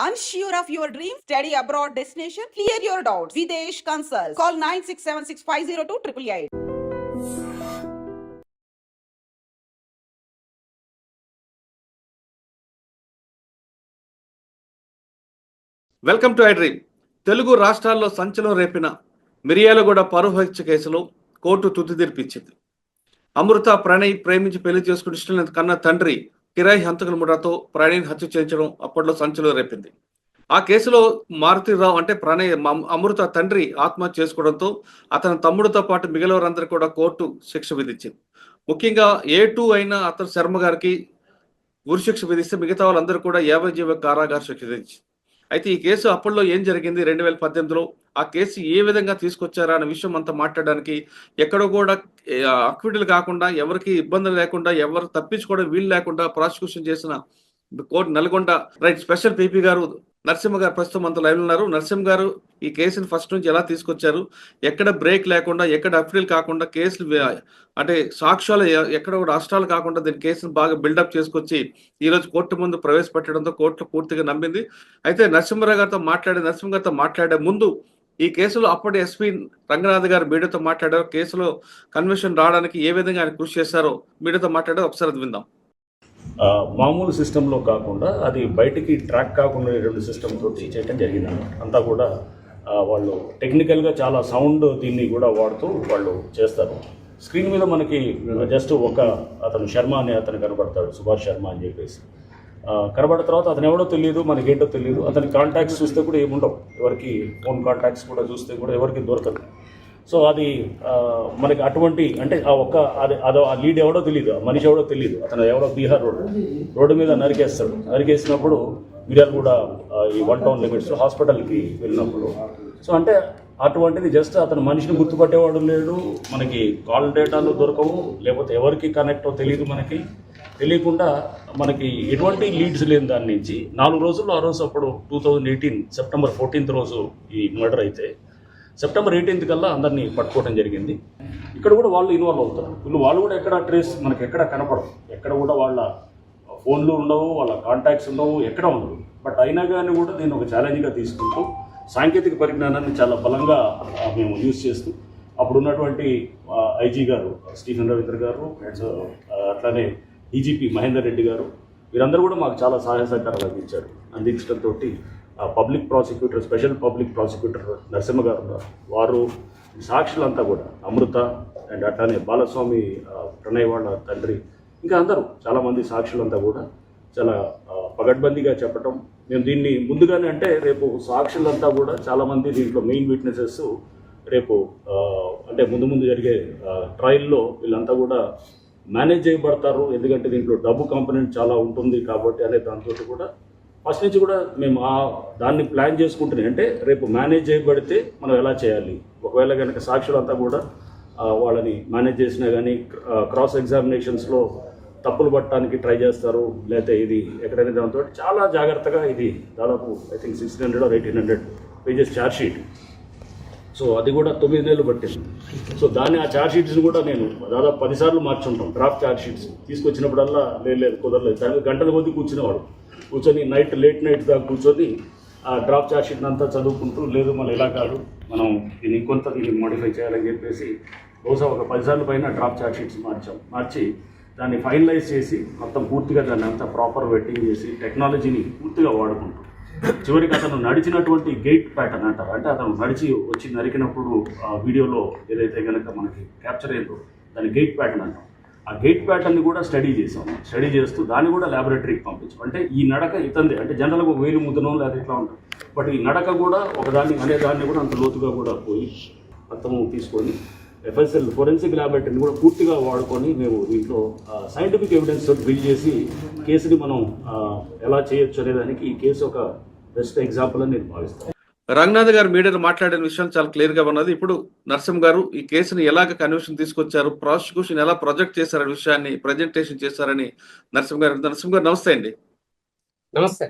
Unsure of your dream? Study abroad destination? Clear your doubts. Videsh Consult. Call 9676502888. Welcome to iDream Telugu రాష్ట్రాల్లో సంచలనం రేపిన మిరియాలగూడ పరువు హత్య కేసులో court తుది తీర్పిచ్చింది అమృత ప్రణయ్ ప్రేమించి పెళ్ళి చేసుకుని ఇష్టం కన్న తండ్రి కిరాయి హంతకుల ముఠాతో ప్రణయ్ హత్య చేయించడం అప్పట్లో సంచలనం రేపింది. ఆ కేసులో మారుతిరావు అంటే ప్రణయ్ మ- అమృత తండ్రి ఆత్మహత్య చేసుకోవడంతో అతని తమ్ముడితో పాటు మిగిలినవారందరూ కూడా కోర్టు శిక్ష విధించింది. ముఖ్యంగా ఏ టూ అయిన అతను శర్మ గారికి ఉరిశిక్ష విధిస్తే మిగతా వాళ్ళందరూ కూడా యావజ్జీవ కారాగార శిక్ష విధించింది. అయితే ఈ కేసు అప్పట్లో ఏం జరిగింది? రెండు వేల పద్దెనిమిదిలో ఆ కేసు ఏ విధంగా తీసుకొచ్చారా అనే విషయం అంతా మాట్లాడడానికి ఎక్కడో కూడా అక్విడల్ కాకుండా ఎవరికి ఇబ్బంది లేకుండా ఎవరు తప్పించుకోవడం వీలు లేకుండా ప్రాసిక్యూషన్ చేసిన court Nalgonda right special PP గారు నరసింహ గారు ప్రస్తుతం అంత లైవ్ ఉన్నారు. నరసింహ గారు ఈ కేసుని ఫస్ట్ నుంచి ఎలా తీసుకొచ్చారు? ఎక్కడ బ్రేక్ లేకుండా ఎక్కడ అఫీల్ కాకుండా కేసులు అంటే సాక్ష్యాలు ఎక్కడ కూడా రాష్ట్రాలు కాకుండా దీని కేసును బాగా బిల్డప్ చేసుకొచ్చి ఈ రోజు కోర్టు ముందు ప్రవేశపెట్టడంతో కోర్టు పూర్తిగా నమ్మింది. అయితే నరసింహరావు గారితో మాట్లాడే నరసింహ గారితో మాట్లాడే ముందు ఈ కేసులో అప్పటి ఎస్పీ రంగనాథ్ గారు మీడియాతో మాట్లాడారు. కేసులో కన్వెన్షన్ రావడానికి ఏ విధంగా ఆయన కృషి చేశారో మీడియాతో మాట్లాడారు. ఒకసారి విందాం. మామూలు సిస్టంలో కాకుండా అది బయటికి ట్రాక్ కాకుండా ఉండేటువంటి సిస్టమ్ తోటి చేయటం జరిగింది అంతా కూడా వాళ్ళు టెక్నికల్గా చాలా సౌండ్ దీన్ని కూడా వాడుతూ వాళ్ళు చేస్తారు. స్క్రీన్ మీద మనకి జస్ట్ ఒక అతను శర్మ అనే అతను కనబడతాడు సుభాష్ శర్మ అని చెప్పేసి. కనబడిన తర్వాత అతను ఎవడో తెలియదు మనకేంటో తెలియదు. అతని కాంటాక్ట్స్ చూస్తే కూడా ఏముండవు. ఎవరికి ఫోన్ కాంటాక్ట్స్ కూడా చూస్తే కూడా ఎవరికి దొరకదు. సో అది మనకి అటువంటి అంటే ఆ ఒక్క అది అదో ఆ లీడ్ ఎవడో తెలియదు మనిషి ఎవడో తెలియదు అతను ఎవడో బీహార్ రోడ్ రోడ్డు మీద నరికేస్తాడు. నరికేసినప్పుడు మిర్యాలు కూడా ఈ వన్ టౌన్ లిమిట్స్ హాస్పిటల్కి వెళ్ళినప్పుడు. సో అంటే అటువంటిది జస్ట్ అతను మనిషిని గుర్తుపట్టేవాడు లేడు మనకి కాల్ డేటాలు దొరకవు లేకపోతే ఎవరికి కనెక్టో తెలియదు మనకి. తెలియకుండా మనకి ఎటువంటి లీడ్స్ లేని దాని నుంచి నాలుగు రోజుల్లో ఆ రోజు అప్పుడు two thousand eighteen September fourteenth రోజు ఈ మర్డర్ అయితే సెప్టెంబర్ ఎయిటీన్త్ కల్లా అందరినీ పట్టుకోవడం జరిగింది. ఇక్కడ కూడా వాళ్ళు ఇన్వాల్వ్ అవుతారు. వీళ్ళు వాళ్ళు కూడా ఎక్కడ ట్రేస్ మనకి ఎక్కడ కనపడదు ఎక్కడ కూడా వాళ్ళ ఫోన్లు ఉండవు వాళ్ళ కాంటాక్ట్స్ ఉండవు ఎక్కడ ఉండవు. బట్ అయినా కానీ కూడా దీన్ని ఒక ఛాలెంజ్గా తీసుకుంటూ సాంకేతిక పరిజ్ఞానాన్ని చాలా బలంగా మేము యూజ్ చేస్తూ అప్పుడు ఉన్నటువంటి ఐజీ గారు స్టీఫెన్ రవీంద్ర గారు అండ్ అట్లానే డీజీపీ మహేందర్ రెడ్డి గారు వీరందరూ కూడా మాకు చాలా సహాయ సహకారాలు అందించారు. అందించడంతో public prosecutor special public prosecutor Narasimha garu ఉన్నారు. వారు సాక్షులంతా కూడా అమృత అండ్ అట్లానే బాలస్వామి ప్రణయ్ వాళ్ళ తండ్రి ఇంకా అందరూ చాలామంది సాక్షులంతా కూడా చాలా పగడ్బందీగా చెప్పటం. మేము దీన్ని ముందుగానే అంటే రేపు సాక్షులంతా కూడా చాలామంది దీంట్లో మెయిన్ విట్నెసెస్ రేపు అంటే ముందు ముందు జరిగే ట్రయల్లో వీళ్ళంతా కూడా మేనేజ్ చేయబడతారు. ఎందుకంటే దీంట్లో డబ్బు కాంపనెంట్ చాలా ఉంటుంది కాబట్టి అనే దాంతో కూడా ఫస్ట్ నుంచి కూడా మేము ఆ దాన్ని ప్లాన్ చేసుకుంటున్నాయి అంటే రేపు మేనేజ్ చేయబడితే మనం ఎలా చేయాలి? ఒకవేళ కనుక సాక్షులంతా కూడా వాళ్ళని మేనేజ్ చేసినా కానీ క్రాస్ ఎగ్జామినేషన్స్లో తప్పులు పట్టడానికి ట్రై చేస్తారు. లేకపోతే ఇది ఎక్కడైనా దాంతో చాలా జాగ్రత్తగా ఇది దాదాపు I think sixteen hundred or eighteen hundred pages charge sheet so అది కూడా తొమ్మిది నెలలు పట్టింది. సో దాన్ని ఆ ఛార్జ్ షీట్స్ని కూడా నేను దాదాపు పదిసార్లు మార్చుంటాం. డ్రాఫ్ట్ ఛార్జ్ షీట్స్ తీసుకొచ్చినప్పుడల్లా లేదు లేదు కుదరలేదు. దానికి గంటల కొద్దీ కూర్చునేవాడు. కూర్చొని నైట్ లేట్ నైట్ దాకా కూర్చొని ఆ డ్రాప్ ఛార్జ్ అంతా చదువుకుంటూ లేదు మళ్ళీ ఇలా కాదు మనం దీన్ని ఇంకొంత దీన్ని మోడిఫై చేయాలని చెప్పేసి బహుశా ఒక పదిసార్లు పైన డ్రాప్ ఛార్జ్ షీట్స్ మార్చాం. మార్చి దాన్ని ఫైనలైజ్ చేసి మొత్తం పూర్తిగా దాన్ని అంతా ప్రాపర్ వెట్టింగ్ చేసి టెక్నాలజీని పూర్తిగా వాడుకుంటాం. చివరికి అతను నడిచినటువంటి గేట్ ప్యాటర్న్ అంటారు. అంటే అతను నడిచి వచ్చి నరికినప్పుడు ఆ వీడియోలో ఏదైతే కనుక మనకి క్యాప్చర్ అయిందో దాని గేట్ ప్యాటర్న్ అంటాం. ఆ గేట్ ప్యాటర్న్ని కూడా స్టడీ చేసాం స్టడీ చేస్తూ దాన్ని కూడా ల్యాబొరేటరీకి పంపించాం. అంటే ఈ నడక ఇతందే. అంటే జనరల్గా ఒక వేలు ముద్దనో లేదా ఇట్లా ఉంటుంది. బట్ ఈ నడక కూడా ఒకదాన్ని అనే దాన్ని కూడా అంత లోతుగా కూడా పోయి మొత్తము తీసుకొని ఎఫ్ఎస్ఎల్ ఫోరెన్సిక్ ల్యాబొరేటరీని కూడా పూర్తిగా వాడుకొని మేము దీంట్లో సైంటిఫిక్ ఎవిడెన్స్ బిల్డ్ చేసి కేసుని మనం ఎలా చేయొచ్చు అనేదానికి ఈ కేసు ఒక బెస్ట్ ఎగ్జాంపుల్ అని నేను భావిస్తాను. రంగనాథ్ గారు మీడియాలో మాట్లాడిన విషయం చాలా క్లియర్గా ఉన్నది. ఇప్పుడు నరసింహ గారు ఈ కేసుని ఎలాగ కన్విషన్ తీసుకొచ్చారు? ప్రాసిక్యూషన్ ఎలా ప్రొజెక్ట్ చేశారనే విషయాన్ని ప్రజెంటేషన్ చేశారని నరసింహ గారు. నరసింహ గారు నమస్తే అండి. నమస్తే.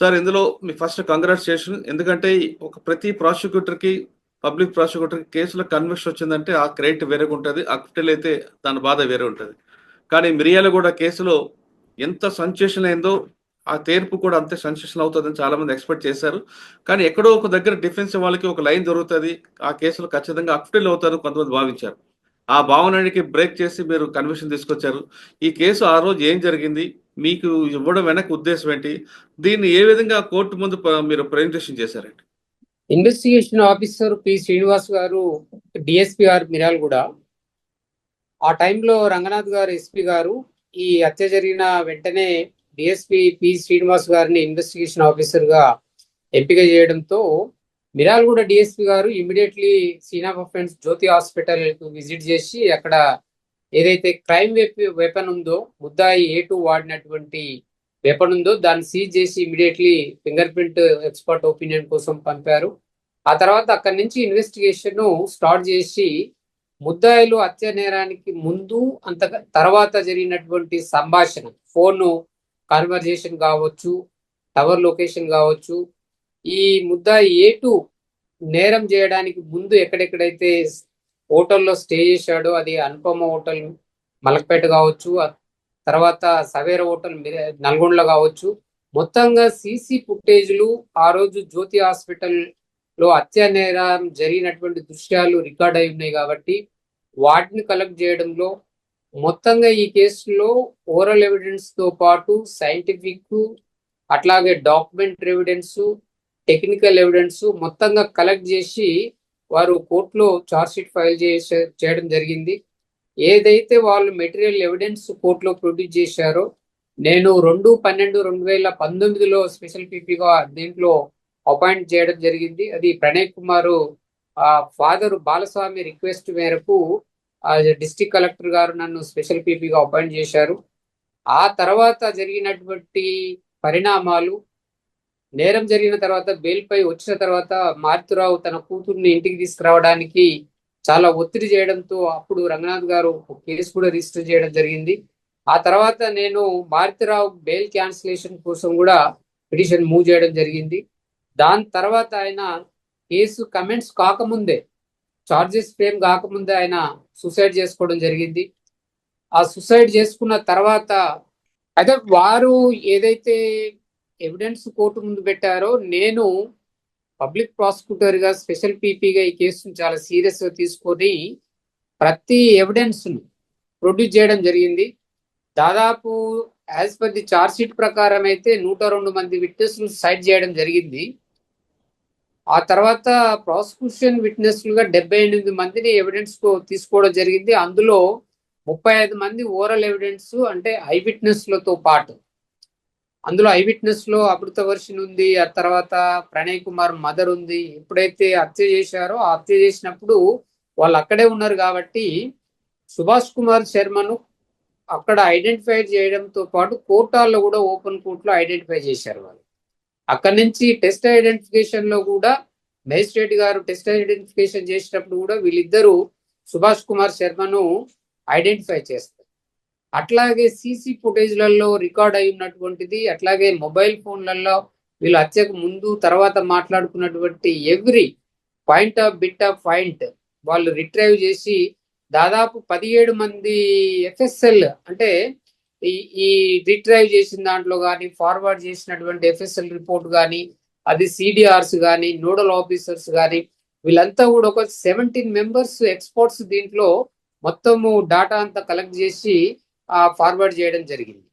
సార్ ఇందులో మీ ఫస్ట్ కంగ్రాచులేషన్ ఎందుకంటే ఒక ప్రతి ప్రాసిక్యూటర్కి పబ్లిక్ ప్రాసిక్యూటర్కి కేసులో కన్విక్షన్ వచ్చిందంటే ఆ క్రెడిట్ వేరేగా ఉంటుంది. అక్విటల్ అయితే దాని బాధ వేరే ఉంటుంది. కానీ మిరియాల కూడా కేసులో ఎంత సంచేషన్ అయిందో ఆ తీర్పు కూడా అంతే సెన్సేషన్ అవుతుందని చాలా మంది ఎక్స్పెక్ట్ చేశారు. కానీ ఎక్కడో ఒక దగ్గర డిఫెన్స్ వాళ్ళకి ఒక లైన్ దొరుకుతుంది. ఆ కేసులో ఖచ్చితంగా అక్ఫిల్ అవుతారు కొంతమంది భావించారు. ఆ భావనానికి బ్రేక్ చేసి మీరు కన్విషన్ తీసుకొచ్చారు. ఈ కేసు ఆ రోజు ఏం జరిగింది? మీకు ఇవ్వడం వెనక ఉద్దేశం ఏంటి? దీన్ని ఏ విధంగా కోర్టు ముందు మీరు ప్రజెంటేషన్ చేశారండి? ఇన్వెస్టిగేషన్ ఆఫీసర్ పి శ్రీనివాస్ గారు డిఎస్పి గారు మిరాల్ కూడా ఆ టైంలో రంగనాథ్ గారు ఎస్పీ గారు ఈ హత్య జరిగిన వెంటనే డిఎస్పి పి శ్రీనివాస్ గారిని ఇన్వెస్టిగేషన్ ఆఫీసర్గా ఎంపిక చేయడంతో మిరాల్ కూడా డిఎస్పి గారు immediately scene of offence Jyoti hospital visit చేసి అక్కడ ఏదైతే క్రైమ్ వెపన్ ఉందో ముద్దాయి ఏ టూ వాడినటువంటి వెపన్ ఉందో దాన్ని సీజ్ చేసి immediately finger print expert opinion కోసం పంపారు. ఆ తర్వాత అక్కడి నుంచి ఇన్వెస్టిగేషన్ స్టార్ట్ చేసి ముద్దాయిలు హత్య నేరానికి ముందు అంత తర్వాత జరిగినటువంటి సంభాషణ ఫోన్ కన్వర్జేషన్ కావచ్చు టవర్ లొకేషన్ కావచ్చు ఈ ముద్ద ఏ టూ నేరం చేయడానికి ముందు ఎక్కడెక్కడైతే హోటల్లో స్టే చేశాడో అది అనుపమ హోటల్ మలక్పేట కావచ్చు తర్వాత సవేర హోటల్ నల్గొండలో కావచ్చు. మొత్తంగా సీసీ ఫుటేజ్లు ఆ రోజు జ్యోతి హాస్పిటల్లో హత్య నేరం జరిగినటువంటి దృశ్యాలు రికార్డ్ అయి ఉన్నాయి కాబట్టి వాటిని కలెక్ట్ చేయడంలో మొత్తంగా ఈ కేసులో ఓరల్ ఎవిడెన్స్తో పాటు సైంటిఫిక్ అట్లాగే డాక్యుమెంటరీ ఎవిడెన్స్ టెక్నికల్ ఎవిడెన్స్ మొత్తంగా కలెక్ట్ చేసి వారు కోర్టులో షీట్ ఫైల్ చేసే చేయడం జరిగింది. ఏదైతే వాళ్ళు మెటీరియల్ ఎవిడెన్స్ కోర్టులో ప్రొడ్యూస్ చేశారో నేను రెండు పన్నెండు రెండు వేల పంతొమ్మిదిలో స్పెషల్ పీపీగా దీంట్లో అపాయింట్ చేయడం జరిగింది. అది ప్రణయ్ కుమార్ ఆ ఫాదర్ బాలస్వామి రిక్వెస్ట్ మేరకు డిస్ట్రిక్ట్ కలెక్టర్ గారు నన్ను స్పెషల్ పీపీగా అపాయింట్ చేశారు. ఆ తర్వాత జరిగినటువంటి పరిణామాలు నేరం జరిగిన తర్వాత బెయిల్పై వచ్చిన తర్వాత మారుతురావు తన కూతుర్ని ఇంటికి తీసుకురావడానికి చాలా ఒత్తిడి చేయడంతో అప్పుడు రంగనాథ్ గారు ఒక కేసు కూడా రిజిస్టర్ చేయడం జరిగింది. ఆ తర్వాత నేను మారుతిరావు బెయిల్ క్యాన్సిలేషన్ కోసం కూడా పిటిషన్ మూవ్ చేయడం జరిగింది. దాని తర్వాత ఆయన కేసు కమెంట్స్ కాకముందే చార్జెస్ ఫ్రేమ్ కాకముందే ఆయన సూసైడ్ చేసుకోవడం జరిగింది. ఆ సూసైడ్ చేసుకున్న తర్వాత అయితే వారు ఏదైతే ఎవిడెన్స్ కోర్టు ముందు పెట్టారో నేను పబ్లిక్ ప్రాసిక్యూటర్గా స్పెషల్ పీపీగా ఈ కేసును చాలా సీరియస్గా తీసుకొని ప్రతి ఎవిడెన్స్ను ప్రొడ్యూస్ చేయడం జరిగింది. దాదాపు as per the charge sheet ప్రకారం అయితే నూట రెండు మంది విట్నెస్లు సైట్ చేయడం జరిగింది. ఆ తర్వాత ప్రాసిక్యూషన్ విట్నెస్లుగా డెబ్బై ఎనిమిది మందిని ఎవిడెన్స్ తీసుకోవడం జరిగింది. అందులో ముప్పై ఐదు మంది ఓరల్ ఎవిడెన్స్ అంటే ఐ విట్నెస్లతో పాటు. అందులో ఐ విట్నెస్లో అమృత వర్షిన్ ఉంది ఆ తర్వాత ప్రణయ్ కుమార్ మదర్ ఉంది. ఎప్పుడైతే హత్య చేశారో ఆ హత్య చేసినప్పుడు వాళ్ళు అక్కడే ఉన్నారు కాబట్టి సుభాష్ కుమార్ శర్మను అక్కడ ఐడెంటిఫై చేయడంతో పాటు కోర్టాల్లో కూడా ఓపెన్ కోర్టులో ఐడెంటిఫై చేశారు వాళ్ళు. అక్కడి నుంచి టెస్ట్ ఐడెంటిఫికేషన్లో కూడా మేజిస్ట్రేట్ గారు టెస్ట్ ఐడెంటిఫికేషన్ చేసినప్పుడు కూడా వీళ్ళిద్దరూ సుభాష్ కుమార్ శర్మను ఐడెంటిఫై చేస్తారు. అట్లాగే సీసీ ఫుటేజ్లలో రికార్డ్ అయి ఉన్నటువంటిది అట్లాగే మొబైల్ ఫోన్లలో వీళ్ళు హత్యకు ముందు తర్వాత మాట్లాడుకున్నటువంటి every point of bit of point వాళ్ళు రిట్రైవ్ చేసి దాదాపు పదిహేడు మంది ఎఫ్ఎస్ఎల్ అంటే ఈ ఈ రిట్రైవ్ చేసిన దాంట్లో కానీ ఫార్వర్డ్ చేసినటువంటి ఎఫ్ఎస్ఎల్ రిపోర్ట్ కానీ అది సిడిఆర్స్ కానీ నోడల్ ఆఫీసర్స్ కానీ వీళ్ళంతా కూడా ఒక సెవెంటీన్ మెంబర్స్ ఎక్స్పర్ట్స్ దీంట్లో మొత్తము డాటా అంతా కలెక్ట్ చేసి ఫార్వర్డ్ చేయడం జరిగింది.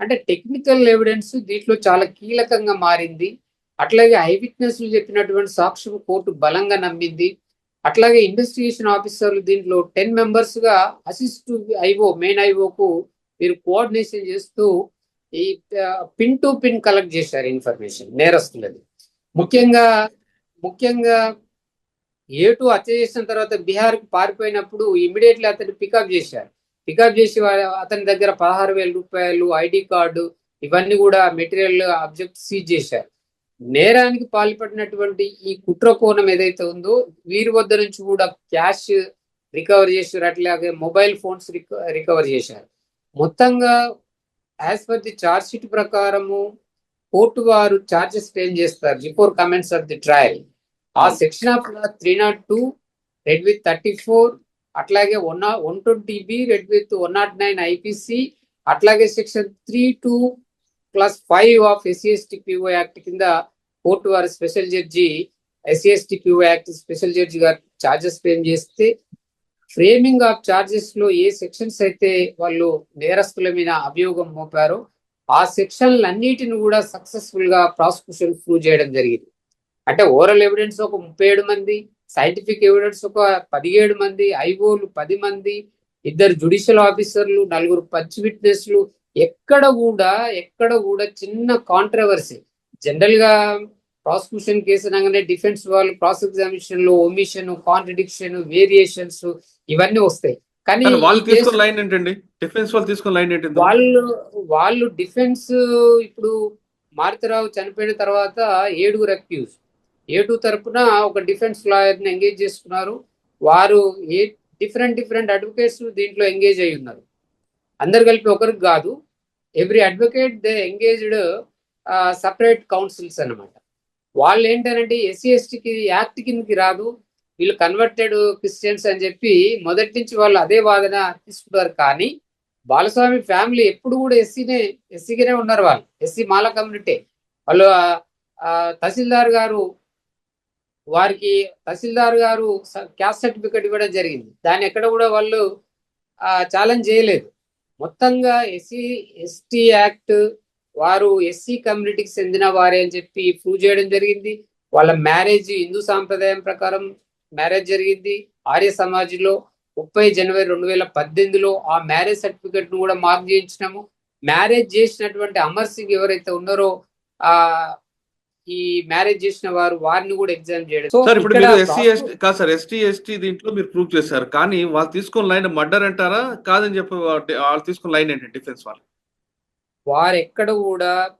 అంటే టెక్నికల్ ఎవిడెన్స్ దీంట్లో చాలా కీలకంగా మారింది. అట్లాగే ఐ విట్నెస్లు చెప్పినటువంటి సాక్ష్యం కోర్టు బలంగా నమ్మింది. అట్లాగే ఇన్వెస్టిగేషన్ ఆఫీసర్లు దీంట్లో టెన్ మెంబర్స్గా అసిస్ట్ ఐఓ మెయిన్ ఐఓకు మీరు కోఆర్డినేషన్ చేస్తూ ఈ పిన్ టు పిన్ కలెక్ట్ చేశారు ఇన్ఫర్మేషన్ నేరస్తులది. ముఖ్యంగా ముఖ్యంగా ఏ టూ హత్య చేసిన తర్వాత బీహార్కి పారిపోయినప్పుడు ఇమీడియట్లీ అతన్ని పికప్ చేశారు. పికప్ చేసి అతని దగ్గర పదహారు వేల రూపాయలు ఐడి కార్డు ఇవన్నీ కూడా మెటీరియల్ అబ్జెక్ట్ సీజ్ చేశారు. నేరానికి పాల్పడినటువంటి ఈ కుట్ర కోణం ఏదైతే ఉందో వీరి వద్ద నుంచి కూడా క్యాష్ రికవర్ చేశారు. అట్లాగే మొబైల్ ఫోన్స్ రికవర్ చేశారు. మొత్తంగా as per the charge sheet ప్రకారము కోర్టు వారు చార్జెస్ ఫ్రేమ్ చేస్తారు. Before commence of the trial ఆ section of three not two read with thirty four అట్లాగే one one twenty B read with one not nine IPC అట్లాగే section three two clause five of SC ST P O act కింద court వారి special judge SC ST P O act special judge గారు charges frame చేస్తే framing of చార్జెస్లో A sections అయితే వాళ్ళు నేరస్తుల మీద అభియోగం మోపారో ఆ సెక్షన్లన్నిటిని కూడా సక్సెస్ఫుల్గా ప్రాసిక్యూషన్ ప్రూవ్ చేయడం జరిగింది. అంటే ఓరల్ ఎవిడెన్స్ ఒక ముప్పై ఏడు మంది సైంటిఫిక్ ఎవిడెన్స్ ఒక పదిహేడు మంది ఐఓలు పది మంది ఇద్దరు జుడిషియల్ ఆఫీసర్లు నలుగురు పంచ్ విట్నెస్లు ఎక్కడ కూడా ఎక్కడ కూడా చిన్న కాంట్రవర్సీ జనరల్గా ప్రాసిక్యూషన్ కేసు అనగానే డిఫెన్స్ వాళ్ళు క్రాస్ ఎగ్జామినేషన్లో ఒమిషన్ కాంట్రడిక్షన్ వేరియేషన్స్ ఇవన్నీ వస్తాయి. కానీ వాళ్ళు తీసుకున్న లైన్ ఏంటండి? డిఫెన్స్ వాళ్ళు తీసుకున్న లైన్ ఏంటి వాళ్ళు వాళ్ళు డిఫెన్స్ ఇప్పుడు మారుతిరావు చనిపోయిన తర్వాత ఏడుగురు అక్యూజ్ ఏటు తరపున ఒక డిఫెన్స్ లాయర్ని ఎంగేజ్ చేసుకున్నారు. వారు ఏ డిఫరెంట్ డిఫరెంట్ అడ్వకేట్స్ దీంట్లో ఎంగేజ్ అయి ఉన్నారు. అందరు కలిపి ఒకరికి కాదు every advocate they engaged separate counsels అన్నమాట. వాళ్ళు ఏంటంటే ఎస్సీ ఎస్టీకి యాక్ట్ కిందకి రాదు. వీళ్ళు కన్వర్టెడ్ క్రిస్టియన్స్ అని చెప్పి మొదటి నుంచి వాళ్ళు అదే వాదన తీసుకుంటారు కానీ బాలస్వామి ఫ్యామిలీ ఎప్పుడు కూడా ఎస్సీనే ఎస్సీగానే ఉన్నారు వాళ్ళు. SC Mala community. వాళ్ళు ఆ, తహసీల్దార్ గారు వారికి తహసీల్దార్ గారు క్యాస్ట్ సర్టిఫికెట్ ఇవ్వడం జరిగింది. దాన్ని ఎక్కడ కూడా వాళ్ళు ఛాలెంజ్ చేయలేదు. మొత్తంగా ఎస్సీ ఎస్టీ యాక్ట్ వారు ఎస్సీ కమ్యూనిటీకి చెందిన వారే అని చెప్పి ప్రూవ్ చేయడం జరిగింది. వాళ్ళ మ్యారేజ్ హిందూ సాంప్రదాయం ప్రకారం మ్యారేజ్ జరిగింది. ఆర్య సమాజ్లో ముప్పై జనవరి రెండు వేల పద్దెనిమిదిలో ఆ మ్యారేజ్ సర్టిఫికెట్ను కూడా మార్క్ చేయించినాము. మ్యారేజ్ చేసినటువంటి అమర్ సింగ్ ఎవరైతే ఉన్నారో ఆ ఈ మ్యారేజ్ చేసిన వారు వారిని కూడా ఎగ్జామ్ చేయడం. సార్ ఇప్పుడు మీరు ఎస్సీ ఎస్టీ కాదు సార్ ఎస్టీ ఎస్టీ దీంట్లో మీరు ప్రూవ్ చేశారు. కానీ వాళ్ళు తీసుకున్న లైన్ మర్డర్ అంటారా? కాదని చెప్పి వాళ్ళు తీసుకున్న లైన్ ఏంటి డిఫెన్స్ వాళ్ళు వారు ఎక్కడ కూడా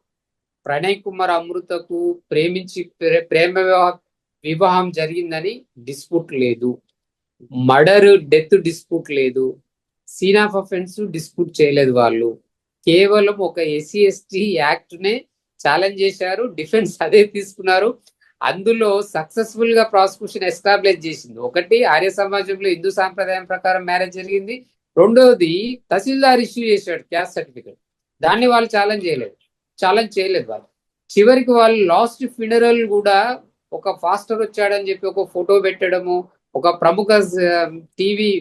ప్రణయ్ కుమార్ అమృతకు ప్రేమించి ప్రేమ వివాహం జరిగిందని డిస్ప్యూట్ లేదు. మర్డర్ డెత్ డిస్ప్యూట్ లేదు. సీన్ ఆఫ్ అఫెన్స్ డిస్ప్యూట్ చేయలేదు వాళ్ళు. కేవలం ఒక ఎస్సీ ఎస్టీ యాక్ట్ నే ఛాలెంజ్ చేశారు. డిఫెన్స్ అదే తీసుకున్నారు. అందులో సక్సెస్ఫుల్గా ప్రాసిక్యూషన్ ఎస్టాబ్లిష్ చేసింది. ఒకటి ఆర్య సమాజంలో హిందూ సాంప్రదాయం ప్రకారం మ్యారేజ్ జరిగింది. రెండోది తహసీల్దార్ ఇష్యూ చేశాడు క్యాస్ట్ సర్టిఫికెట్. దాన్ని వాళ్ళు ఛాలెంజ్ చేయలేదు. ఛాలెంజ్ చేయలేదు వాళ్ళు. చివరికి వాళ్ళు లాస్ట్ ఫినరల్ కూడా ఒక ఫాస్టర్ వచ్చాడని చెప్పి ఒక ఫోటో పెట్టడము ఒక ప్రముఖ టీవీ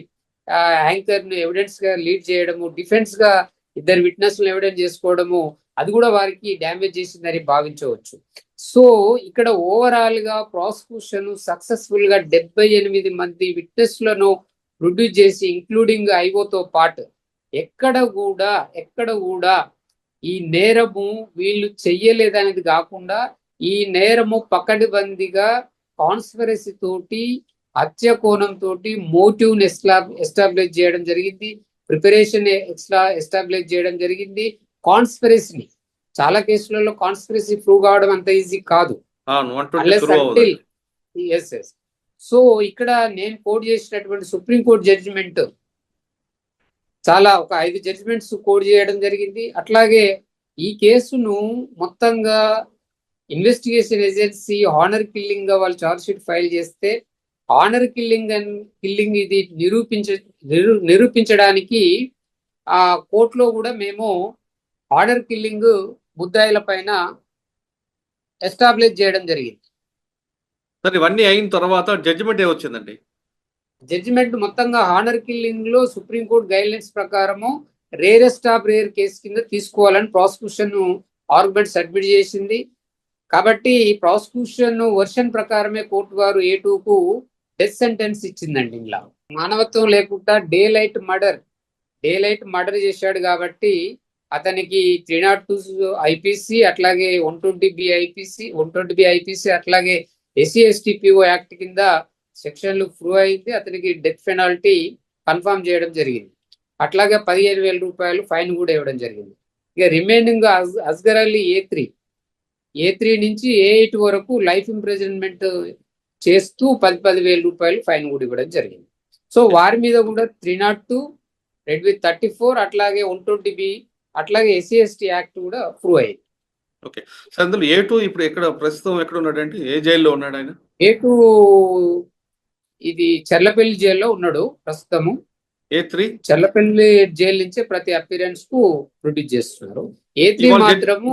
యాంకర్ను ఎవిడెన్స్గా లీడ్ చేయడము డిఫెన్స్గా ఇద్దరు విట్నెస్ ఎవిడెన్స్ చేసుకోవడము అది కూడా వారికి డ్యామేజ్ చేసిందని భావించవచ్చు. సో ఇక్కడ ఓవరాల్గా ప్రాసిక్యూషన్ సక్సెస్ఫుల్గా డెబ్బై ఎనిమిది మంది విట్నెస్లను ప్రొడ్యూస్ చేసి ఇంక్లూడింగ్ ఐఓతో పాటు ఎక్కడ కూడా ఎక్కడ కూడా ఈ నేరము వీళ్ళు చెయ్యలేదనేది కాకుండా ఈ నేరము పకడ్బందీగా కాన్స్పిరసీ తోటి హత్య కోణం తోటి మోటివ్ ఎస్టాబ్లిష్ చేయడం జరిగింది. ప్రిపరేషన్ ఎక్స్ట్రా ఎస్టాబ్లిష్ చేయడం జరిగింది. కాన్స్పిరసీని చాలా కేసులలో కాన్స్పిరసీ ప్రూవ్ కావడం అంత ఈజీ కాదు. సో ఇక్కడ నేను కోడ్ చేసినటువంటి సుప్రీం కోర్ట్ జడ్జిమెంట్ చాలా ఒక ఐదు జడ్జిమెంట్స్ కోడ్ చేయడం జరిగింది. అట్లాగే ఈ కేసును మొత్తంగా ఇన్వెస్టిగేషన్ ఏజెన్సీ హానర్ కిల్లింగ్గా వాళ్ళు చార్జ్ షీట్ ఫైల్ చేస్తే హానర్ కిల్లింగ్ అండ్ కిల్లింగ్ ఇది నిరూపించ నిరూపించడానికి ఆ కోర్టులో కూడా మేము ఆర్డర్ కిల్లింగ్ ముద్దాయిల పైన ఎస్టాబ్లిష్ చేయడం జరిగింది. సార్ ఇవన్నీ అయిన తర్వాత జడ్జిమెంట్ ఏ వచ్చిందండి? జడ్జిమెంట్ మొత్తంగా హానర్ కిల్లింగ్లో సుప్రీంకోర్టు గైడ్ లైన్స్ ప్రకారము రేరెస్ట్ ఆఫ్ రేర్ కేసు కింద తీసుకోవాలని ప్రాసిక్యూషన్ ఆర్గ్యుమెంట్ సబ్మిట్ చేసింది. కాబట్టి ప్రాసిక్యూషన్ వర్షన్ ప్రకారమే కోర్టు వారు ఏ కు డెత్ సెంటెన్స్ ఇచ్చిందండి ఇలా మానవత్వం లేకుండా daylight murder daylight murder చేశాడు కాబట్టి అతనికి త్రీ నాట్ టూ ఐపీసీ అట్లాగే one twenty B IPC one twenty B IPC అట్లాగే ఎస్సీ ఎస్టీ యాక్ట్ కింద సెక్షన్లు ప్రూవ్ అయింది అతనికి డెత్ పెనాల్టీ కన్ఫర్మ్ చేయడం జరిగింది. అట్లాగే పదిహేను వేల రూపాయలు ఫైన్ కూడా ఇవ్వడం జరిగింది. ఇక remaining Asghar Ali A three A three నుంచి ఏ ఎయిట్ వరకు లైఫ్ ఇంప్రెజన్మెంట్ చేస్తూ పది పది వేల రూపాయలు ఫైన్ కూడా ఇవ్వడం జరిగింది. సో వారి మీద కూడా three not two read with thirty four అట్లాగే వన్ ట్వంటీ బి అట్లాగే ఎస్సీ ఎస్టీ యాక్ట్ కూడా ప్రూవ్ అయింది. సార్ అందులో ఏ టూ ఇప్పుడు ఎక్కడ ప్రస్తుతం ఎక్కడ ఉన్నాడంటే ఏ జైల్లో ఉన్నాడు ఆయన? ఏటు ఇది చెర్లపల్లి జైల్లో ఉన్నాడు ప్రస్తుతము. ఏ త్రీ? చల్లపల్లి జైలు నుంచే ప్రతి అపీరెన్స్కు ప్రొడ్యూస్ చేస్తున్నారు. ఏ త్రీ మాత్రము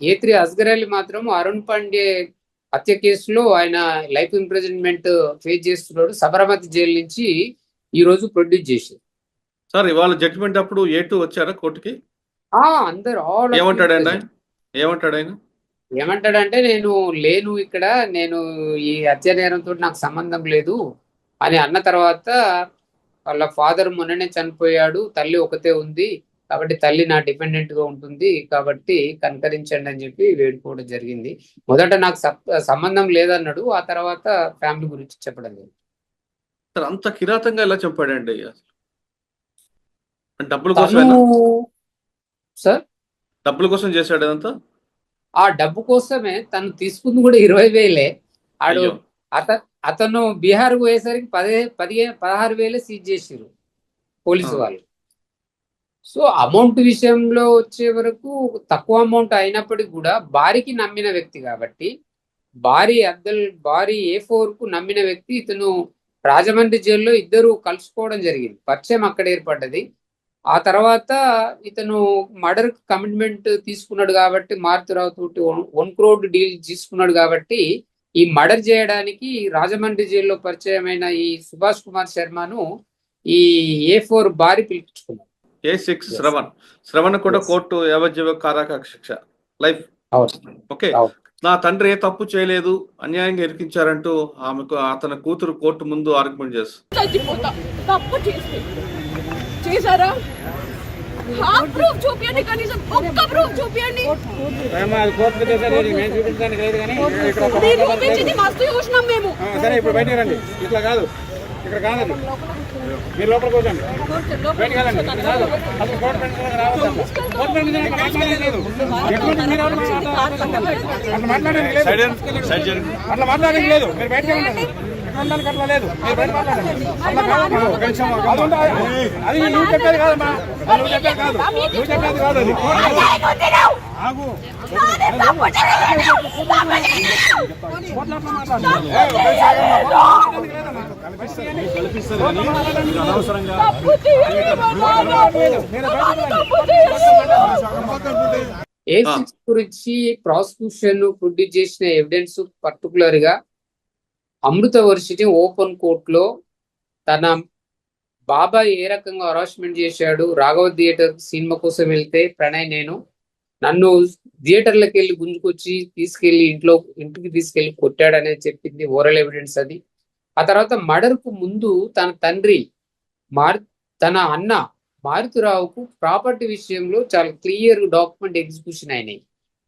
ఏ త్రీ అస్గర్ అలీ మాత్రం అరుణ్ పాండే హత్య కేసులో ఆయన లైఫ్ ఇంప్రిజన్మెంట్ ఫేస్ చేస్తున్నాడు. సబర్మతి జైలు నుంచి ఈ రోజు ప్రొడ్యూస్ చేసి సార్ ఇవాళ జడ్జిమెంట్ అప్పుడు ఏ టూ వచ్చారా కోర్టుకి? ఆ అందరు ఏమంటాడు ఆయన. ఏమంటాడు ఆయన? ఏమంటాడంటే నేను లేను ఇక్కడ నేను ఈ హత్య నేరంతో నాకు సంబంధం లేదు అని అన్న తర్వాత వాళ్ళ ఫాదర్ మొన్ననే చనిపోయాడు తల్లి ఒకతే ఉంది కాబట్టి తల్లి నా డిపెండెంట్గా ఉంటుంది కాబట్టి కనకరించండి అని చెప్పి వేడుకోవడం జరిగింది. మొదట నాకు సంబంధం లేదన్నాడు ఆ తర్వాత ఫ్యామిలీ గురించి చెప్పడం జరిగింది. సార్ అంత కిరాతంగా ఎలా చంపాడండి అసలు? డబ్బుల కోసమేనా? సార్? డబ్బుల కోసం చేశాడు అదంతా? ఆ డబ్బు కోసమే తను తీసుకుంది కూడా ఇరవై వేలే. ఆడు అత అతను బీహార్ పోయేసరికి పదే పదిహేను పదహారు వేలే సీజ్ చేసిరు పోలీసు. వాళ్ళు. సో అమౌంట్ విషయంలో వచ్చే వరకు తక్కువ అమౌంట్ అయినప్పటికీ కూడా భారీకి నమ్మిన వ్యక్తి కాబట్టి భారీ అద్దల్ భారీ ఏ ఫోర్కు నమ్మిన వ్యక్తి ఇతను రాజమండ్రి జైల్లో ఇద్దరు కలుసుకోవడం జరిగింది. పరిచయం అక్కడ ఏర్పడ్డది. ఆ తర్వాత ఇతను మర్డర్ కమిట్మెంట్ తీసుకున్నాడు కాబట్టి మారుతిరావు తోటి వన్ క్రోడ్ డీల్ తీసుకున్నాడు కాబట్టి ఈ మర్డర్ చేయడానికి రాజమండ్రి జైల్లో పరిచయమైన ఈ సుభాష్ కుమార్ శర్మను ఈ ఏ ఫోర్ బారి పిలిపించుకున్నాడు ఏ సిక్స్. శ్రవణ్ శ్రవణ్ కూడా. కోర్టు యావజ్జీవ కారాక శిక్ష లైఫ్ ఓకే. నా తండ్రి ఏ తప్పు చేయలేదు అన్యాయంగా ఇరికించారంటూ ఆమెకు అతని కూతురు కోర్టు ముందు ఆర్గ్యుమెంట్ చేస్తుంది చచ్చిపోతా తప్పు చేసి చేశారా? ప్రూఫ్ చూపించండి కనీసం ఒక్క ప్రూఫ్ చూపించండి మీరు చూపించింది మస్తు చూసినాం మేము. ఆ, సరే ఇప్పుడు బయటికి రండి. ఇట్లా కాదు. ఇక్కడ కాదండి. మీరు లోపల కూర్చోండి. బయటికి వెళ్ళండి. ఇక్కడ కాదు. అసలు కోర్టు పెంచడానికి రావద్దు కోర్టు పెంచడానికి మాట్లాడేది లేదు. ఎటువంటి మీరు? అట్లా మాట్లాడేది లేదు. అట్లా మాట్లాడేది లేదు. మీరు బయటికి వెళ్ళండి. అది నువ్వు చెప్పేది కాదమ్మా నువ్వు చెప్పేది కాదు. నువ్వు చెప్పేది కాదు అది ఆగు. ఏ, గురించి ప్రాసిక్యూషన్ ప్రొడ్యూస్ చేసిన ఎవిడెన్స్ పర్టికులర్గా అమృత వర్సిటీ ఓపెన్ కోర్టులో తన బాబాయ్ ఏ రకంగా హరాస్మెంట్ చేశాడు? రాఘవ థియేటర్ సినిమా కోసం వెళ్తే ప్రణయ్ నేను నన్ను థియేటర్లకు వెళ్ళి గుంజుకొచ్చి తీసుకెళ్ళి ఇంట్లో ఇంటికి తీసుకెళ్ళి కొట్టాడనేది చెప్పింది ఓరల్ ఎవిడెన్స్ అది. ఆ తర్వాత మర్డర్కు ముందు తన తండ్రి మారు తన అన్న మారుతురావుకు ప్రాపర్టీ విషయంలో చాలా క్లియర్ డాక్యుమెంట్ ఎగ్జిక్యూషన్ అయినాయి.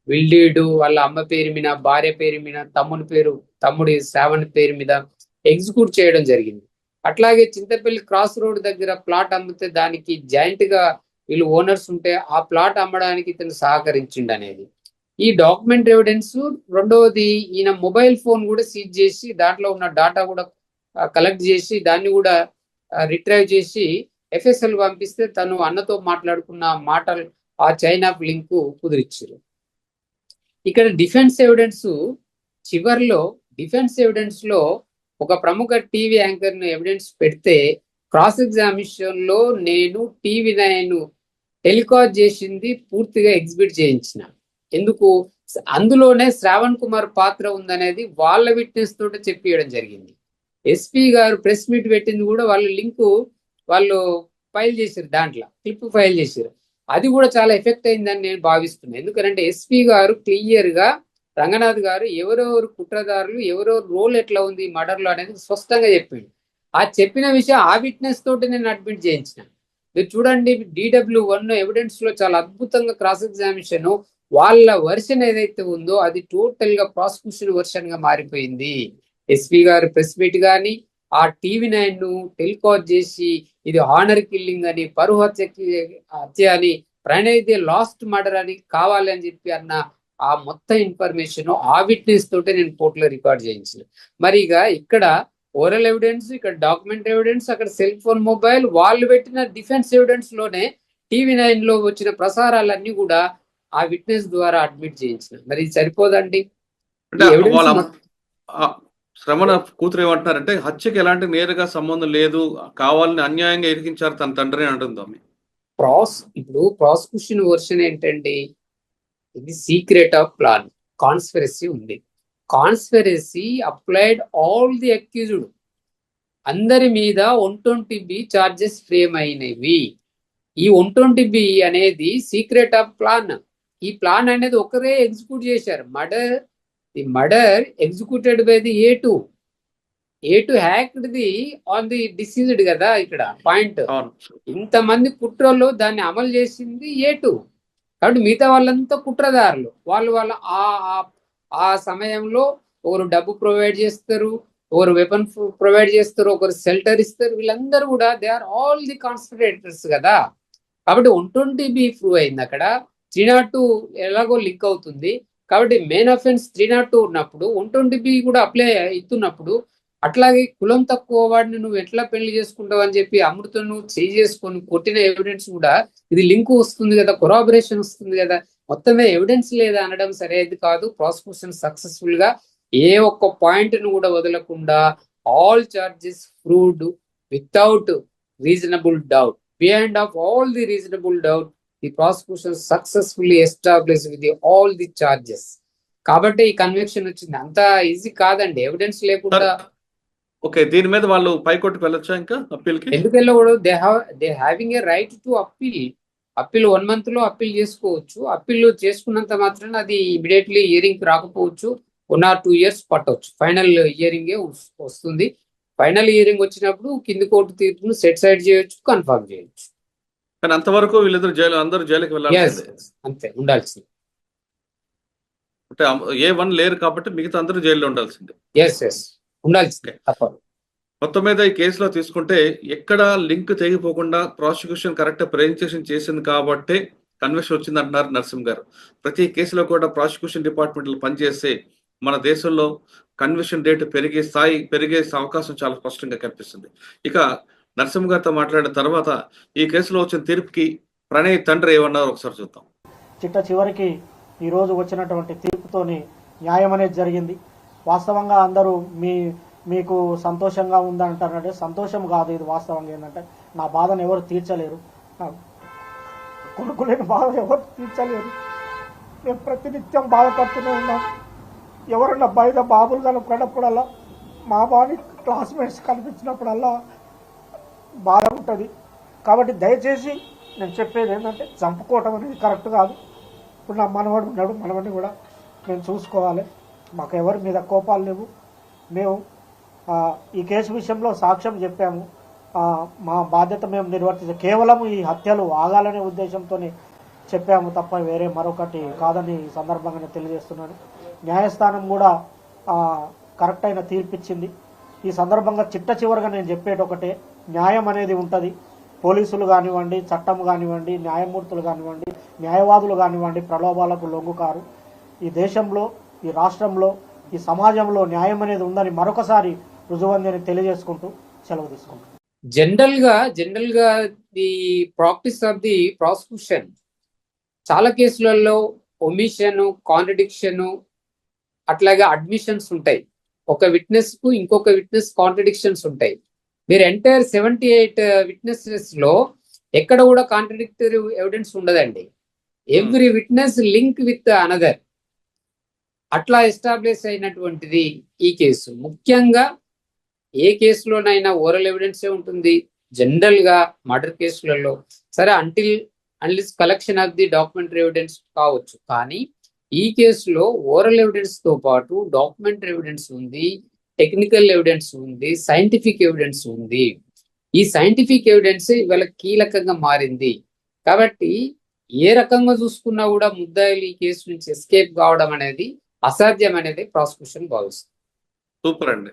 విల్డీడు వాళ్ళ అమ్మ పేరు మీద భార్య పేరు మీద తమ్ముని పేరు తమ్ముడి శ్రావణ్ పేరు మీద ఎగ్జిక్యూట్ చేయడం జరిగింది. అట్లాగే చింతపల్లి క్రాస్ రోడ్ దగ్గర ప్లాట్ అమ్మితే దానికి జాయింట్గా వీళ్ళు ఓనర్స్ ఉంటే ఆ ప్లాట్ అమ్మడానికి ఇతను సహకరించిండు అనేది ఈ డాక్యుమెంట్ ఎవిడెన్స్ రెండవది ఈయన మొబైల్ ఫోన్ కూడా సీజ్ చేసి దాంట్లో ఉన్న డాటా కూడా కలెక్ట్ చేసి దాన్ని కూడా రిట్రైవ్ చేసి ఎఫ్ఎస్ఎల్ పంపిస్తే తను అన్నతో మాట్లాడుకున్న మాటలు ఆ చైన్ ఆఫ్ లింక్ కుదిరిచ్చారు. ఇక్కడ డిఫెన్స్ ఎవిడెన్స్ చివర్లో డిఫెన్స్ ఎవిడెన్స్లో ఒక ప్రముఖ టీవీ యాంకర్ను ఎవిడెన్స్ పెడితే క్రాస్ ఎగ్జామినేషన్లో నేను టీవీ నైన్ టెలికాస్ట్ చేసింది పూర్తిగా ఎగ్జిబిట్ చేయించిన. ఎందుకు? అందులోనే శ్రావణ్ కుమార్ పాత్ర ఉందనేది వాళ్ళ విట్నెస్ తోటి చెప్పియడం జరిగింది. ఎస్పీ గారు ప్రెస్ మీట్ పెట్టింది కూడా వాళ్ళ లింకు వాళ్ళు ఫైల్ చేశారు దాంట్లో క్లిప్ ఫైల్ చేశారు. అది కూడా చాలా ఎఫెక్ట్ అయిందని నేను భావిస్తున్నాను ఎందుకంటే ఎస్పీ గారు క్లియర్గా రంగనాథ్ గారు ఎవరెవరు కుట్రదారులు ఎవరెవరు రోల్ ఎట్లా ఉంది మర్డర్లో అనేది స్పష్టంగా చెప్పిండు. ఆ చెప్పిన విషయం ఆ విట్నెస్ తోటి నేను అడ్మిట్ చేయించిన. మీరు చూడండి డిడబ్ల్యూ వన్ ఎవిడెన్స్లో చాలా అద్భుతంగా క్రాస్ ఎగ్జామినేషన్ వాళ్ళ వర్షన్ ఏదైతే ఉందో అది టోటల్గా ప్రాసిక్యూషన్ వర్షన్గా మారిపోయింది. ఎస్పీ గారు ప్రెస్ మీట్ గాని ఆ టీవీ నైన్ను టెలికాస్ట్ చేసి ఇది హానర్ కిల్లింగ్ అని పరువు హత్య అని ప్రణయ్ ది లాస్ట్ మర్డర్ అని కావాలి అని చెప్పి అన్న ఆ మొత్తం ఇన్ఫర్మేషన్ ఆ విట్నెస్ తోటే నేను కోర్టులో రికార్డ్ చేయించిన. మరి ఇక ఇక్కడ ఓరల్ ఎవిడెన్స్ ఇక్కడ డాక్యుమెంట్ ఎవిడెన్స్ అక్కడ సెల్ ఫోన్ మొబైల్ వాళ్ళు పెట్టిన డిఫెన్స్ ఎవిడెన్స్లోనే టీవీ నైన్లో వచ్చిన ప్రసారాలన్నీ కూడా ఆ విట్నెస్ ద్వారా అడ్మిట్ చేయించిన. మరి ఇది సరిపోదండి? శ్రవణ కూతురు ఏమంటున్నారంటే హత్యకి ఎలాంటి నేరుగా సంబంధం లేదు కావాలని అన్యాయంగా ఇరికించారు తన తండ్రి అంటుంది ప్రాస్ ఇప్పుడు ప్రాసిక్యూషన్ వర్షన్ ఏంటండి? ఇది సీక్రెట్ ఆఫ్ ప్లాన్ కాన్స్పిరసీ ఉంది. Conspiracy applied all the accused అందరి మీద one twenty B charges frame అయినవి. ఈ వన్ ట్వంటీ బి అనేది సీక్రెట్ ఆఫ్ ప్లాన్ ఈ ప్లాన్ అనేది ఒకరే ఎగ్జిక్యూట్ చేశారు. Murder the murder executed by the A two A two hacked the on the deceased కదా ఇక్కడ పాయింట్ ఇంతమంది కుట్రలో దాన్ని అమలు చేసింది ఏ టూ కాబట్టి మిగతా వాళ్ళంతా కుట్రదారులు. వాళ్ళు వాళ్ళ ఆ ఆ- సమయంలో ఒకరు డబ్బు ప్రొవైడ్ చేస్తారు ఒకరు వెపన్ ప్రొవైడ్ చేస్తారు ఒకరు షెల్టర్ ఇస్తారు. వీళ్ళందరూ కూడా they are all the conspirators కదా. కాబట్టి వన్ ట్వంటీ బి ప్రూవ్ అయింది అక్కడ. త్రీ నాట్ టూ ఎలాగో లింక్ అవుతుంది. కాబట్టి main offence three not two ఉన్నప్పుడు వన్ ట్వంటీ బి కూడా అప్లై అవుతున్నప్పుడు అట్లాగే కులం తక్కువ వాడిని నువ్వు ఎట్లా పెళ్ళి చేసుకుంటావు అని చెప్పి అమృతం నువ్వు చేయి చేసుకొని కొట్టిన ఎవిడెన్స్ కూడా ఇది లింక్ వస్తుంది కదా కొరాబరేషన్ వస్తుంది కదా. మొత్తమే ఎవిడెన్స్ లేదా అనడం సరైనది కాదు. ప్రాసిక్యూషన్ సక్సెస్ఫుల్గా ఏ ఒక్క పాయింట్ను కూడా వదలకుండా all charges proved without reasonable doubt beyond of all the reasonable doubt the prosecution successfully establish with all the charges కాబట్టి ఈ కన్వెక్షన్ వచ్చింది. అంత ఈజీ కాదండి. ఎవిడెన్స్ లేకుండా ఓకే దీని మీద వాళ్ళు పైకోర్టుకు వెళ్ళొచ్చా ఇంకా అప్పీల్కి ఎందుకు వెళ్ళకూడదు? They have they having a right to appeal appeal one మంత్లో అప్పీల్ చేసుకోవచ్చు. అప్పీల్ చేసుకున్నంత మాత్రాన అది ఇమీడియట్లీ హియరింగ్ రాకపోవచ్చు. వన్ ఆర్ టూ ఇయర్స్ పట్టవచ్చు ఫైనల్ హియరింగ్ వస్తుంది. ఫైనల్ హియరింగ్ వచ్చినప్పుడు కింది కోర్టు తీర్పును సెట్ సైడ్ చేయొచ్చు కన్ఫర్మ్ చేయొచ్చు. కానీ అంతవరకు వీళ్ళిద్దరు జైలు అందరూ జైలుకి ఎస్ వెళ్ళాల్సిందే అంతే ఉండాల్సింది. అంటే ఏ వన్ లేరు కాబట్టి మిగతా అందరూ జైల్లో ఉండాల్సిందే. ఎస్ ఎస్ ఉండాల్సిందే తప్పదు. మొత్తం మీద ఈ కేసులో తీసుకుంటే ఎక్కడ లింక్ తెగిపోకుండా ప్రాసిక్యూషన్ కరెక్ట్ ప్రెజెంటేషన్ చేసింది కాబట్టి కన్విక్షన్ వచ్చింది అంటున్నారు నరసింహ్ గారు. ప్రతి కేసులో కూడా ప్రాసిక్యూషన్ డిపార్ట్మెంట్లో పనిచేస్తే మన దేశంలో కన్విక్షన్ రేటు పెరిగే స్థాయి పెరిగే అవకాశం చాలా స్పష్టంగా కనిపిస్తుంది. ఇక నరసింహ గారితో మాట్లాడిన తర్వాత ఈ కేసులో వచ్చిన తీర్పుకి ప్రణయ్ తండ్రి ఏమన్నారో ఒకసారి చూద్దాం. చిట్ట చివరికి ఈరోజు వచ్చినటువంటి తీర్పుతోని న్యాయం అనేది జరిగింది. వాస్తవంగా అందరూ మీ మీకు సంతోషంగా ఉందంటారంటే సంతోషం కాదు ఇది వాస్తవంగా ఏంటంటే నా బాధను ఎవరు తీర్చలేరు. నా బాధ ఎవరు తీర్చలేరు. మేము ప్రతినిత్యం బాధపడుతూనే ఉన్నాం ఎవరన్నా బయట బాబులు కనుక్కున్నప్పుడల్లా మా బావి క్లాస్మేట్స్ కనిపించినప్పుడల్లా బాధ ఉంటుంది. కాబట్టి దయచేసి నేను చెప్పేది ఏంటంటే చంపుకోవటం అనేది కరెక్ట్ కాదు. ఇప్పుడు నా మనవడు ఉన్నాడు మనవడిని కూడా నేను చూసుకోవాలి. మాకు ఎవరి మీద కోపాలు లేవు. మేము ఈ కేసు విషయంలో సాక్ష్యం చెప్పాము. మా బాధ్యత మేము నిర్వర్తించాం కేవలం ఈ హత్యలు ఆగాలనే ఉద్దేశంతోనే చెప్పాము తప్ప వేరే మరొకటి కాదని ఈ సందర్భంగానే తెలియజేస్తున్నాను. న్యాయస్థానం కూడా కరెక్ట్ అయిన తీర్పిచ్చింది. ఈ సందర్భంగా చిట్ట చివరిగా నేను చెప్పేటి ఒకటే. న్యాయం అనేది ఉంటుంది. పోలీసులు కానివ్వండి చట్టం కానివ్వండి న్యాయమూర్తులు కానివ్వండి న్యాయవాదులు కానివ్వండి ప్రలోభాలకు లొంగుకారు. ఈ దేశంలో ఈ రాష్ట్రంలో ఈ సమాజంలో న్యాయం అనేది ఉందని మరొకసారి రుజువంది అని తెలియజేసుకుంటూ సెలవు తీసుకుంటాం జనరల్గా జనరల్గా the practice of the prosecution. చాలా కేసులలో ఒమిషన్ కాంట్రడిక్షన్ అట్లాగే అడ్మిషన్స్ ఉంటాయి. ఒక విట్నెస్కు ఇంకొక విట్నెస్ కాంట్రడిక్షన్స్ ఉంటాయి. మీరు ఎంటైర్ సెవెంటీ ఎయిట్ విట్నెసెస్లో ఎక్కడ కూడా కాంట్రడిక్టరీ ఎవిడెన్స్ ఉండదండి. Every witness link with another. అట్లా ఎస్టాబ్లిష్ అయినటువంటిది ఈ కేసు. ముఖ్యంగా ఏ కేసులోనైనా ఓరల్ ఎవిడెన్సే ఉంటుంది. జనరల్గా మర్డర్ కేసులలో. సరే until unless collection of the documentary evidence కావచ్చు. కానీ ఈ కేసులో ఓరల్ ఎవిడెన్స్తో పాటు డాక్యుమెంటరీ ఎవిడెన్స్ ఉంది టెక్నికల్ ఎవిడెన్స్ ఉంది సైంటిఫిక్ ఎవిడెన్స్ ఉంది. ఈ సైంటిఫిక్ ఎవిడెన్స్ ఇవాళ కీలకంగా మారింది. కాబట్టి ఏ రకంగా చూసుకున్నా కూడా ముద్దాయిలు ఈ కేసు నుంచి ఎస్కేప్ కావడం అనేది అసాధ్యం అనేది ప్రాసిక్యూషన్ భావిస్తుంది సూపర్ అండి.